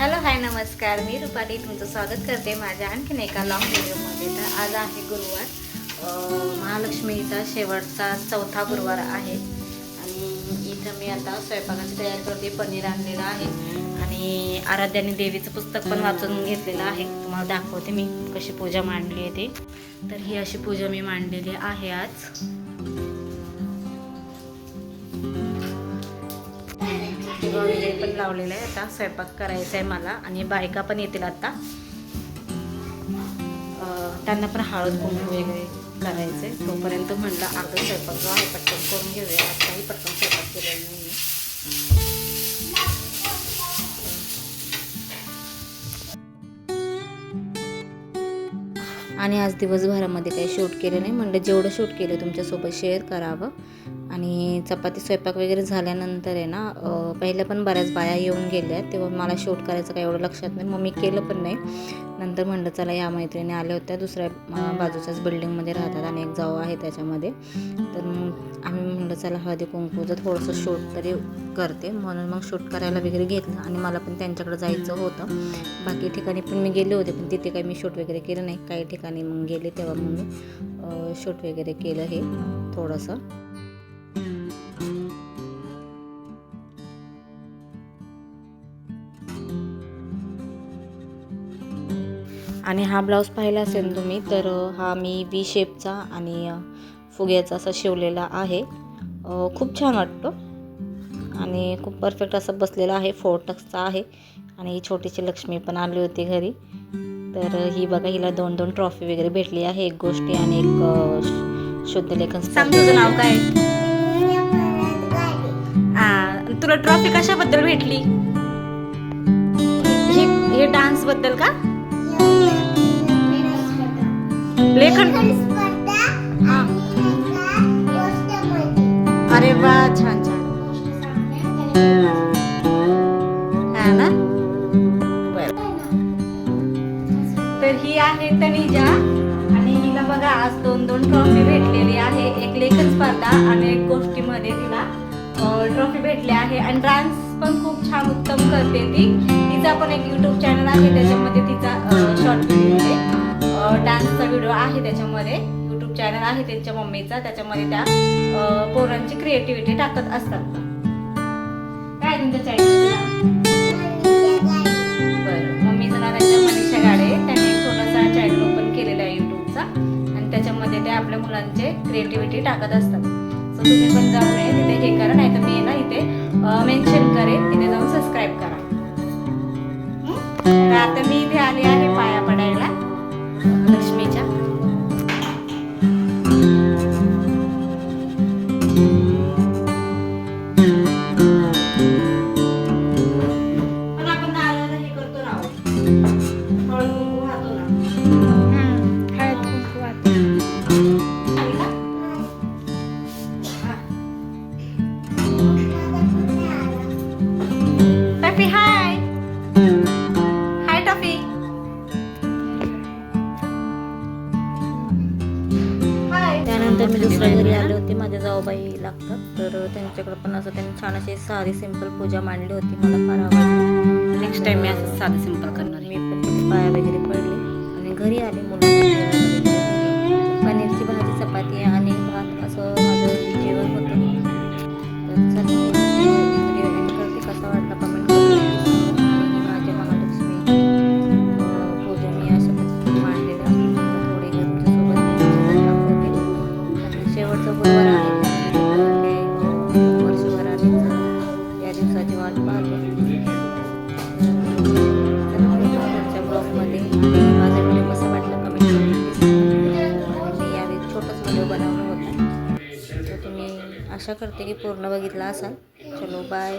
Hello hi नमस्कार. मी रुपाली तुमचं स्वागत करते माझ्या आणखीन एका लॉंग व्हिडिओमध्ये तर आज आहे गुरुवार. महालक्ष्मीचा शेवटचा चौथा गुरुवार आहे. आणि इथं मी आता स्वयंपाकाची तयारी करते पनीर आणलेलं आहे. आणि आराध्याने देवीचं पुस्तक पण वाचून घेतलेलं आहे. तुम्हाला दाखवते मी कशी पूजा मांडली आहे ते. तर ही अशी पूजा मी मांडलेली आहे आज. दिवा वगैरे पण लावलेलं आहे आता स्वयंपाक करायचा आहे मला आणि बायका पण येतील आता. त्यांना पण हळद कुंकू वगैरे करायचं आहे तोपर्यंत म्हणलं आता स्वयंपाक जो आहे पटकन करून घेऊया. आताही पटकन स्वयंपाक केलेला नाही आणि आज दिवसभरामध्ये काही शूट केलं नाही. म्हणलं जेवढं शूट केलं तुमच्यासोबत शेअर करावं. आणि चपाती स्वयंपाक वगैरे झाल्यानंतर आहे ना पहिल्या पण बऱ्याच बाया येऊन गेल्या तेव्हा मला शूट करायचं काही एवढं लक्षात नाही. मग मी केलं पण नाही. नंतर म्हणलं चला या मैत्रिणी आल्या होत्या दुसऱ्या बाजूच्याच बिल्डिंगमध्ये राहतात आणि एक जाऊ आहे त्याच्यामध्ये. तर मग आम्ही म्हणलं चला हळदी कुंकूचं थोडंसं शूट तरी करते. म्हणून मग शूट करायला वगैरे घेतलं आणि मला पण त्यांच्याकडे जायचं होतं. बाकी ठिकाणी पण मी गेले होते पण तिथे काही मी शूट वगैरे केलं नाही. काही ठिकाणी मग गेले तेव्हा मग मी शूट वगैरे केलं हे थोडंसं. आणि हा ब्लाऊज पाहिला असेल तुम्ही तर हा मी वी शेपचा आणि फुग्याचा असा शिवलेला आहे. खूप छान वाटतो. आणि खूप परफेक्ट असं बसलेला आहे फोर टक्सचा आहे. आणि ही छोटीशी लक्ष्मी पण आली होती घरी. तर ही बघा हिला दोन दोन ट्रॉफी वगैरे भेटली आहे. एक गोष्टी आणि एक शुद्धलेखन सांग तुझं नाव काय? तुला ट्रॉफी कशाबद्दल भेटली? हे डान्सबद्दल का? लेखन. हा. अरे वा छान छान. हा ना? तर ही आहे तनिजा आणि हिला बघा आज दोन दोन ट्रॉफी भेटलेली आहे. एक लेखन स्पर्धा आणि एक गोष्टीमध्ये तिला ट्रॉफी भेटली आहे. आणि डान्स पण खूप छान उत्तम करते ती. तिचा पण एक युट्यूब चॅनल आहे त्याच्यामध्ये तिचा शॉर्ट व्हिडिओ आहे. डान्सचा व्हिडिओ आहे त्याच्यामध्ये. युट्यूब चॅनल आहे त्यांच्या मम्मीचा. त्याच्यामध्ये त्या पोरांची क्रिएटिव्हिटी टाकत असतात. काय तुमच्या चॅनल बरं. मम्मीचं नाव त्यांच्या मनीषा गाडे. त्यांनी एक छोटासा चॅनल ओपन केलेला आहे युट्यूबचा आणि त्याच्यामध्ये ते आपल्या मुलांचे क्रिएटिव्हिटी टाकत असतात. सो तुम्ही पण जाऊन तिथे. हे करा नाही तर मी ना इथे मेन्शन करेन. तिथे जाऊन सबस्क्राईब करा. आता मी इथे आली आहे पाया पडायला त्यानंतर मी दुसऱ्या घरी आले होते. माझ्या जाऊबाई लागतात. तर त्यांच्याकडे पण असं त्यांनी छान अशी साधी सिंपल पूजा मांडली होती. मला फार आवडली. नेक्स्ट टाइम मी असं साधी सिंपल करणार मी पण पाया वगैरे पडले. आणि घरी आले मुलांना आशा करते की पूर्ण बघितला असाल. चलो बाय